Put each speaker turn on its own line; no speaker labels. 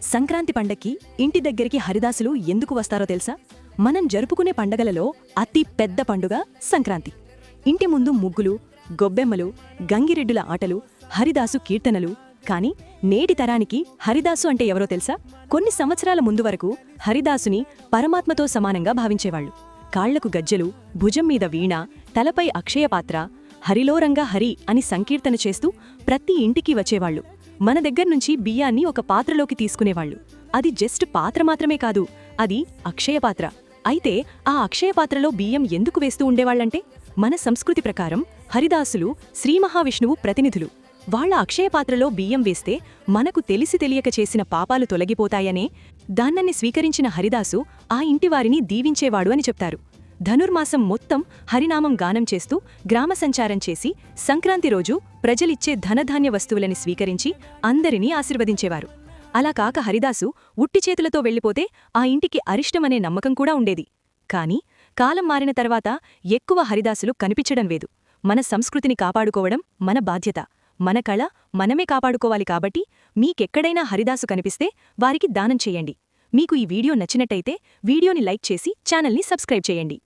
సంక్రాంతి పండక్కి ఇంటి దగ్గరికి హరిదాసులు ఎందుకు వస్తారో తెలుసా? మనం జరుపుకునే పండగలలో అతి పెద్ద పండుగ సంక్రాంతి. ఇంటి ముందు ముగ్గులు గొబ్బెమ్మలు గంగిరెడ్డుల ఆటలు హరిదాసు కీర్తనలు. కాని నేటి తరానికి హరిదాసు అంటే ఎవరో తెలుసా? కొన్ని సంవత్సరాల ముందు వరకు హరిదాసుని పరమాత్మతో సమానంగా భావించేవాళ్ళు కాళ్ళకు గజ్జెలు భుజం మీద వీణ తలపై అక్షయపాత్ర హరిలోరంగా హరి అని సంకీర్తన చేస్తూ ప్రతి ఇంటికి వచ్చేవాళ్ళు మన దగ్గర్నుంచి బియ్యాన్ని ఒక పాత్రలోకి తీసుకునేవాళ్ళు అది జస్ట్ పాత్ర మాత్రమే కాదు అది అక్షయపాత్ర అయితే ఆ అక్షయపాత్రలో బియ్యం ఎందుకు వేస్తూ ఉండేవాళ్ళంటే మన సంస్కృతి ప్రకారం హరిదాసులు శ్రీ మహావిష్ణువు ప్రతినిధులు. వాళ్ళ అక్షయపాత్రలో బియ్యం వేస్తే మనకు తెలిసి తెలియక చేసిన పాపాలు తొలగిపోతాయనే దాన్నన్ని స్వీకరించిన హరిదాసు ఆ ఇంటివారిని దీవించేవాడు అని చెప్తారు. ధనుర్మాసం మొత్తం హరినామం గానం చేస్తూ గ్రామ సంచారం చేసి సంక్రాంతి రోజు ప్రజలిచ్చే ధనధాన్య వస్తువులని స్వీకరించి అందరినీ ఆశీర్వదించేవారు. అలా కాక హరిదాసు ఉట్టి చేతులతో వెళ్ళిపోతే ఆ ఇంటికి అరిష్టమనే నమ్మకం కూడా ఉండేది. కాని కాలం మారిన తర్వాత ఎక్కువ హరిదాసులు కనిపించడం లేదు. మన సంస్కృతిని కాపాడుకోవడం మన బాధ్యత. మన కళ మనమే కాపాడుకోవాలి కాబట్టి మీకెక్కడైనా హరిదాసు కనిపిస్తే వారికి దానం చేయండి. మీకు ఈ వీడియో నచ్చినట్టయితే వీడియోని లైక్ చేసి ఛానల్ని సబ్స్క్రైబ్ చేయండి.